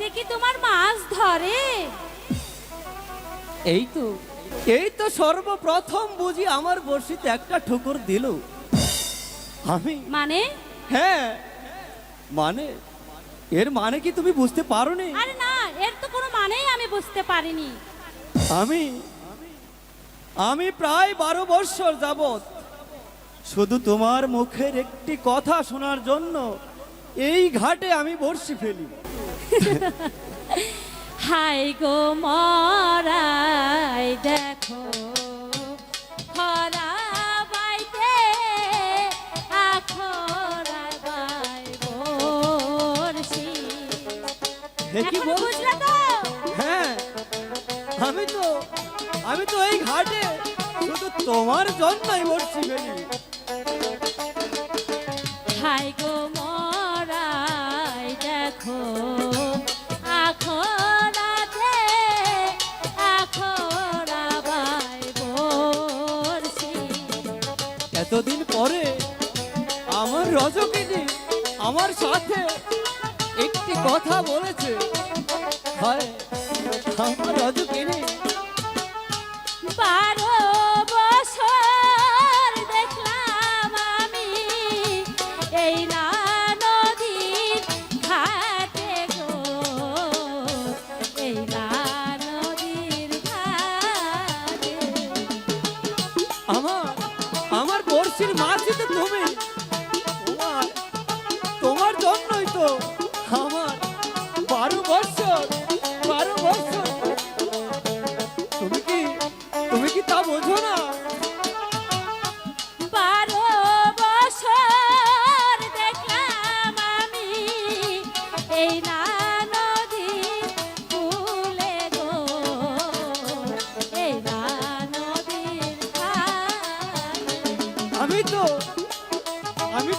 বড়শিতে কি তোমার মাছ ধরে? এই তো এই তো সর্বপ্রথম বুঝি আমার বড়শিতে একটা ঠুকুর দিল। আমি মানে? হ্যাঁ। মানে? এর মানে কি তুমি বুঝতে পারো নি আরে না এর তো কোনো মানেই আমি বুঝতে পারিনি। আমি আমি প্রায় বারো বৎসর যাবত শুধু তোমার মুখের একটি কথা শোনার জন্য এই ঘাটে আমি বর্ষি ফেলি। হাই গো মরাই দেখো খরা বাইতে আখরা বাই বুঝলে তো? হ্যাঁ আমি তো আমি তো এই ঘাটে শুধু তোমার জন্যই ফেলি হাই গো মরাই দেখো রজকিনী আমার সাথে একটি কথা বলেছে। হয় আমার রজকিনী বারো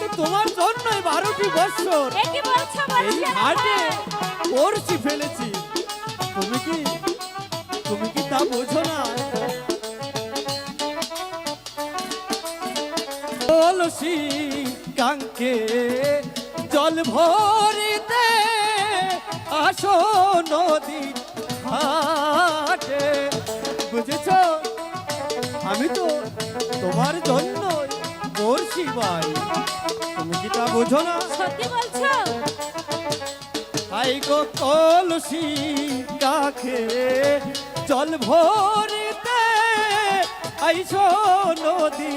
আমি তোমার জন্যই বারোটি বছর। এই হাটে বর্ষি ফেলেছি। তুমি কি তুমি কি তা বোঝো না? তুলসী কাঙ্কে জল ভরিতে আসো নদী হাটে বুঝেছ? আমি তো তোমার জন্য বর্ষি ভাই। তুমি কি তা বোঝো না? সত্যি বলছো? আই গো কলসি কাখে জল ভরিতে আইছো নদী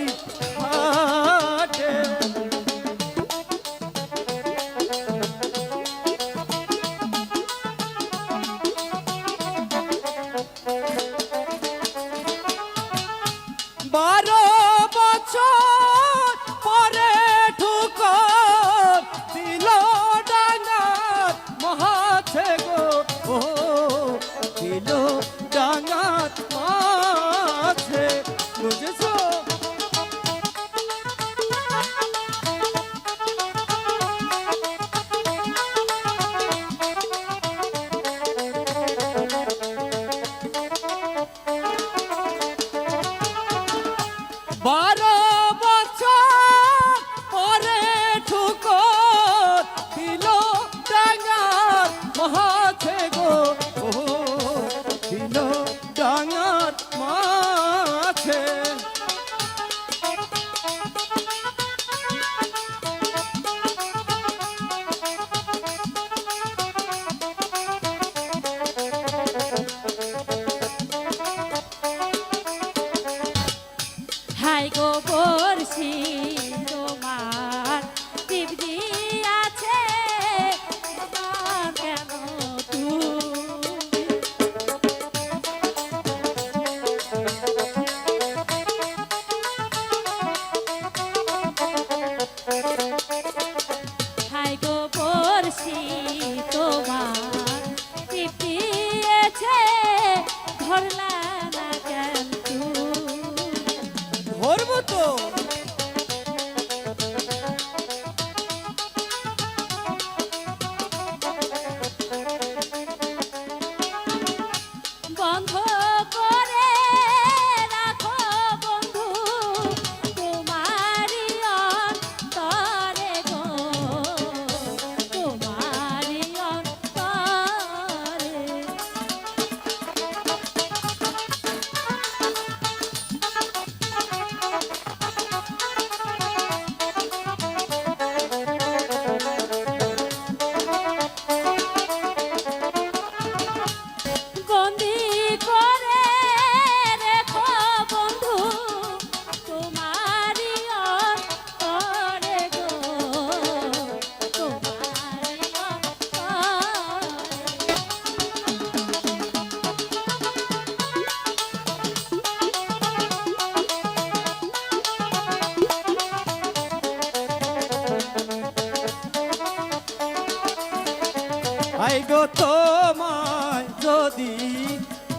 পাই গো তোমায়, যদি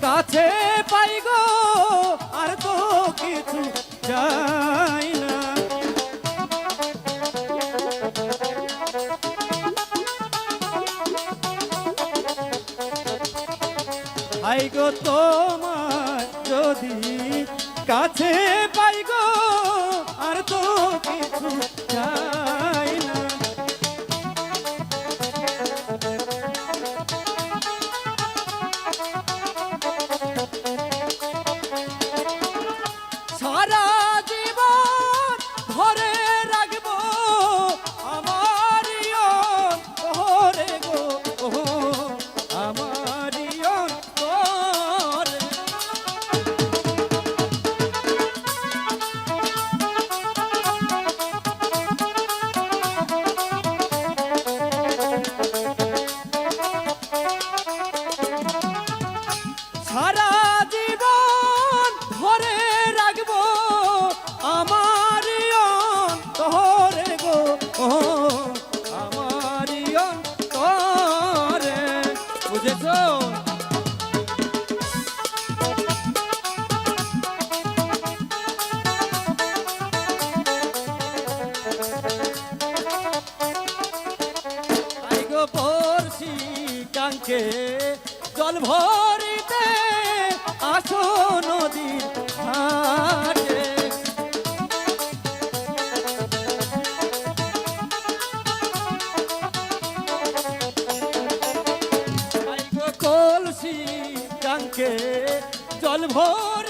কাছে পাই গো, আর তো কিছু চাই না। পাই গো তোমায়, যদি কাছে পাই গো, আর তো কিছু চাই জল ভরিতে আসো নদীর ঘাটে। কলসি টাঙ্কে জল ভরিতে